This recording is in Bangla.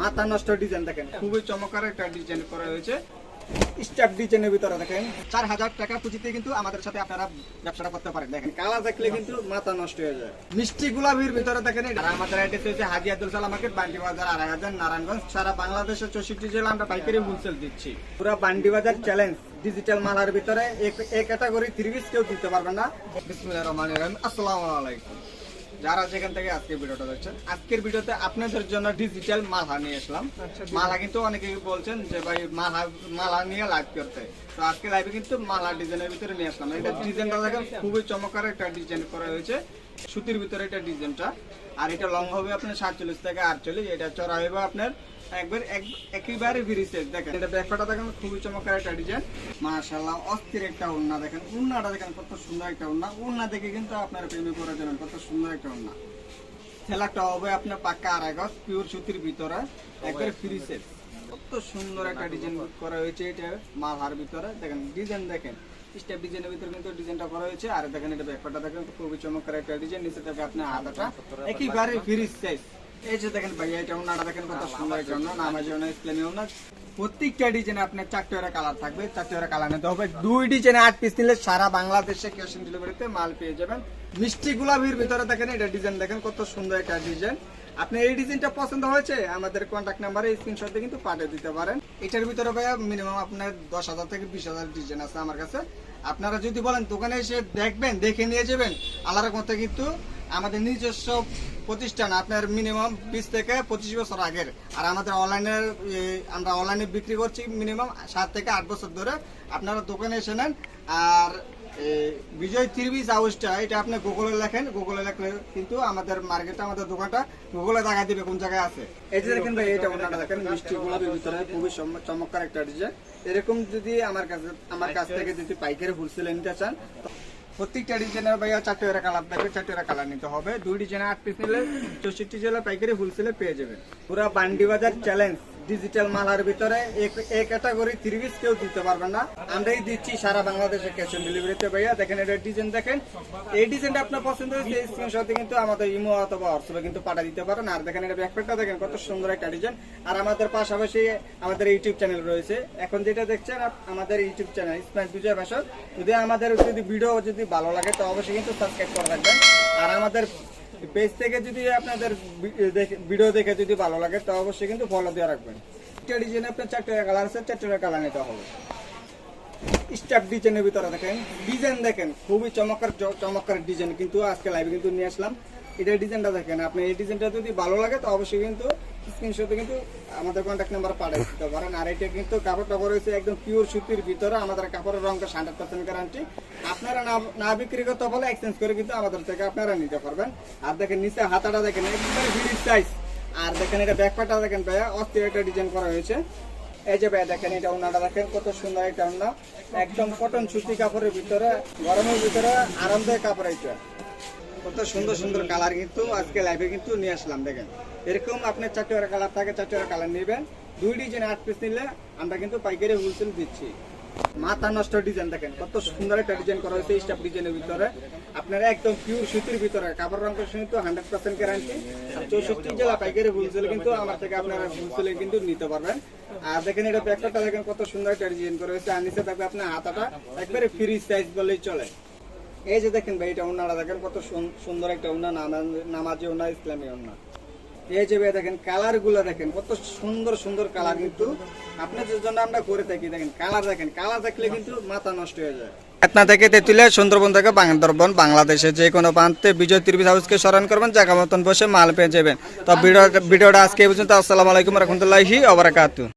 মাথা নষ্ট ডিজাইন দেখেন। খুবই চমৎকার একটা ডিজাইন করা হয়েছে। ডিজাইনের ভিতরে দেখেন। চার হাজার টাকা পুঁজিতে কিন্তু আমাদের সাথে আপনারা ব্যবসাটা করতে পারেন। দেখেন কালার দেখলে কিন্তু মাথা নষ্ট হয়ে যায়। মিষ্টি গোলাপির ভিতরে দেখেন আর আমাদের অ্যাড্রেস হচ্ছে হাজি আব্দুল সালাম মার্কেট বান্ডি বাজার আড়াই হাজার নারায়ণগঞ্জ। সারা বাংলাদেশের চৌষট্টি জেলা আমরা পাইকারি হোলসেল দিচ্ছি। পুরো বান্ডি বাজার চ্যালেঞ্জ ডিজিটাল মালার ভিতরে এক- ক্যাটাগরি থ্রি পিস কেউ দিতে পারবে না। বিসমুল্লাহ রহমান রহিম। আসসালামু আলাইকুম। যারা যেখান থেকে আজকে ভিডিওটা দেখছেন আজকের ভিডিওতে আপনাদের জন্য ডিজিটাল মালা নিয়ে আসলাম। মালা কিন্তু অনেকে বলছেন যে ভাই মালা মালা নিয়ে লাইভ করতে। তো আজকে লাইভে কিন্তু মালা ডিজাইনের ভিতরে নিয়ে আসলাম। এটা ডিজাইনটা দেখেন খুবই চমৎকার একটা ডিজাইন করা হয়েছে। সুতির ভিতরে এটা ডিজাইনটা। আর এটা লং হবে আপনার সাতচল্লিশ থেকে আটচল্লিশ এটা চড়া হবে আপনার একবার দেখেন, এটা ব্যাপারটা দেখেন, খুবই চমৎকার একটা ডিজাইন অস্থির একটা দেখেন। দেখেন, কত সুন্দর একটা দেখে কিন্তু প্রেমে কত সুন্দর একটা ছেলাটা হবে আপনার পিওর সুতির ভিতরে, একবারে ফ্রি কত সুন্দর একটা ডিজাইন করা হয়েছে এটা মালহার ভিতরে। দেখেন ডিজাইন দেখেন। স্টেপ ডিজাইনের ভিতরে কিন্তু ডিজাইনটা করা হয়েছে। আর দেখেন, এটা ব্যাপারটা দেখেন, খুবই চমৎকার একটা ডিজাইন নিচে থেকে আপনার আদাটা একেবারে ফ্রি সাইজ এটা দেখেন কত সুন্দর ওনা প্রত্যেকটা আপনার চারটে কালার থাকবে, চারটে কালার নিতে হবে। দুই আট পিস সারা বাংলাদেশে মাল পেয়ে যাবেন। মিষ্টি গোলাপির ভিতরে দেখেন, এটা ডিজাইন দেখেন কত সুন্দর একটা ডিজাইন আপনি এই ডিজাইনটা পছন্দ হয়েছে, আমাদের কন্ট্যাক্ট নাম্বারে স্ক্রিনশট দিয়ে কিন্তু পাঠিয়ে দিতে পারেন। এটার ভিতরে ভাইয়া মিনিমাম আপনার দশ হাজার থেকে বিশ হাজার ডিজাইন আছে আমার কাছে। আপনারা যদি বলেন দোকানে এসে দেখবেন, দেখে নিয়ে যাবেন আলাদা মতো কিন্তু আমাদের নিজস্ব প্রতিষ্ঠান আপনার মিনিমাম বিশ থেকে পঁচিশ বছর আগের। আর আমাদের অনলাইনের আমরা অনলাইনে বিক্রি করছি মিনিমাম সাত থেকে আট বছর ধরে। আপনারা দোকানে এসে নেন। আর বিজয় ত্রিবিজ হাউসটা এটা আপনি গুগলে লেখেন। গুগলে লেখলে কিন্তু আমাদের মার্কেটটা আমাদের দোকানটা গুগলে দেখা দিবে কোন জায়গায় আছে। এই যে দেখেন ভাই এটা ওনাটা দেখেন মিষ্টি গোলাপের ভিতরে খুবই চমৎকার একটা ডিজাইন এরকম যদি আমার কাছে আমার কাছ থেকে যদি পাইকারি হোলসেলে নিতে চান প্রত্যেকটা ডিজাইনের ভাইয়া চারটে করে কালার থাকবে চারটে করে কালার নিতে হবে। দুই ডিজাইনে আট পিস নিলে চৌষট্টি জেলা পাইকারি হোলসেলে পেয়ে যাবেন। পুরো বান্ডি বাজার চ্যালেঞ্জ ডিজিটাল মালার ভিতরে এক- ক্যাটাগরি থ্রি কেউ দিতে পারবে না। আমরাই দিচ্ছি সারা বাংলাদেশে ক্যাশ অন ডেলিভারিতে ভাইয়া। দেখেন এটা ডিজাইন দেখেন। এই ডিজাইনটা আপনার পছন্দ হয়েছে, এই স্ক্রিনশটে কিন্তু আমাদের ইমো অথবা হোয়াটসঅ্যাপে কিন্তু পাঠিয়ে দিতে পারেন। আর দেখেন এটা ব্যাকপ্যাকটা দেখেন, কত সুন্দর একটা ডিজাইন আর আমাদের পাশাপাশি আমাদের ইউটিউব চ্যানেল রয়েছে। এখন যেটা দেখছেন আমাদের ইউটিউব চ্যানেল ইসমাইল বিজয় ভাষণ যদি আমাদের যদি ভিডিও যদি ভালো লাগে, তো অবশ্যই কিন্তু সাবস্ক্রাইব করে রাখবেন। আর আমাদের পেজ থেকে যদি আপনাদের ভিডিও দেখে যদি ভালো লাগে, তো অবশ্যই কিন্তু ফলো দিয়ে রাখবেন। একটা ডিজাইন আপনার চারটে কালার আছে, চারটে কালার নিতে হবে। স্টাফ ডিজাইনের ভিতরে দেখেন ডিজাইন দেখেন, খুবই চমৎকার চমৎকার ডিজাইন কিন্তু আজকে লাইভে কিন্তু নিয়ে আসলাম। এটা ডিজাইনটা দেখেন, আপনি এই ডিজাইনটা যদি ভালো লাগে, তো অবশ্যই কিন্তু স্ক্রিনশটে কিন্তু আমাদের কন্ট্যাক্ট নাম্বার পাঠিয়ে দিতে পারেন। আর এটা কিন্তু কাপড় টাপড় হয়েছে একদম পিওর সুতির ভিতরে, আমাদের কাপড়ের রঙটা হান্ড্রেড পার্সেন্ট গ্যারান্টি আপনারা না বিক্রি করতে বলে এক্সচেঞ্জ করে কিন্তু আমাদের থেকে আপনারা নিতে পারবেন। আর দেখেন নিচে হাতাটা দেখেন ভিড় সাইজ আর দেখেন এটা ব্যাকপাটা দেখেন ভাইয়া, অস্থির একটা ডিজাইন করা হয়েছে। এই যে ভাই দেখেন, এটা ওনাটা দেখেন, কত সুন্দর একটা ওনা। একদম কটন সুতি কাপড়ের ভিতরে, গরমের ভিতরে আরামদায়ক কাপড় এটা কত সুন্দর সুন্দর কালার কিন্তু আজকে লাইভে কিন্তু নিয়ে আসলাম, দেখেন। এরকম আপনার চারটে কালার থাকে চারটে কালার নেবেন। দুই ডিজাইন আট পিস নিলে আমরা কিন্তু পাইকারি হোলসেল দিচ্ছি। মাথা নষ্ট ডিজাইন দেখেন, কত সুন্দর একটা ডিজাইন করা হয়েছে স্টাফ ডিজাইনের ভিতরে। আপনারা একদম পিওর সুতির ভিতরে, কাপড় রঙ কিন্তু হান্ড্রেড পার্সেন্ট গ্যারান্টি চৌষট্টি জেলা পাইকারি হোলসেল কিন্তু আমার থেকে আপনারা হোলসেলে কিন্তু নিতে পারবেন। আর দেখেন এটা ব্যাকটা দেখেন কত সুন্দর একটা ডিজাইন করা হয়েছে। আর নিচে থাকবে আপনার হাতাটা, একবারে ফ্রি সাইজ বললেই চলে। এই যে দেখেন ভাই, এটা ওনারা দেখেন, কত সুন- সুন্দর একটা ওনা নামাজি ওনা ইসলামী ওনা এই যে ভাই, দেখেন কালারগুলো দেখেন, কত সুন্দর সুন্দর কালার কিন্তু। আপনাদের জন্য আমরা করে থাকি, দেখেন কালার দেখেন, কালার দেখলে কিন্তু মাথা নষ্ট হয়ে যায়। আপনার থেকে তেতুলিয়া, সুন্দরবন থেকে বাংলাদেশ বাংলাদেশে যে কোনো প্রান্তে বিজয় ত্রিবিশ হাউসকে স্মরণ করবেন জায়গা মতন বসে মাল পেয়ে যাবেন। তো ভিডিও ভিডিওটা আজকে এই পর্যন্ত, আসসালামু আলাইকুম রহমতুল্লাহি ওবরাকাতু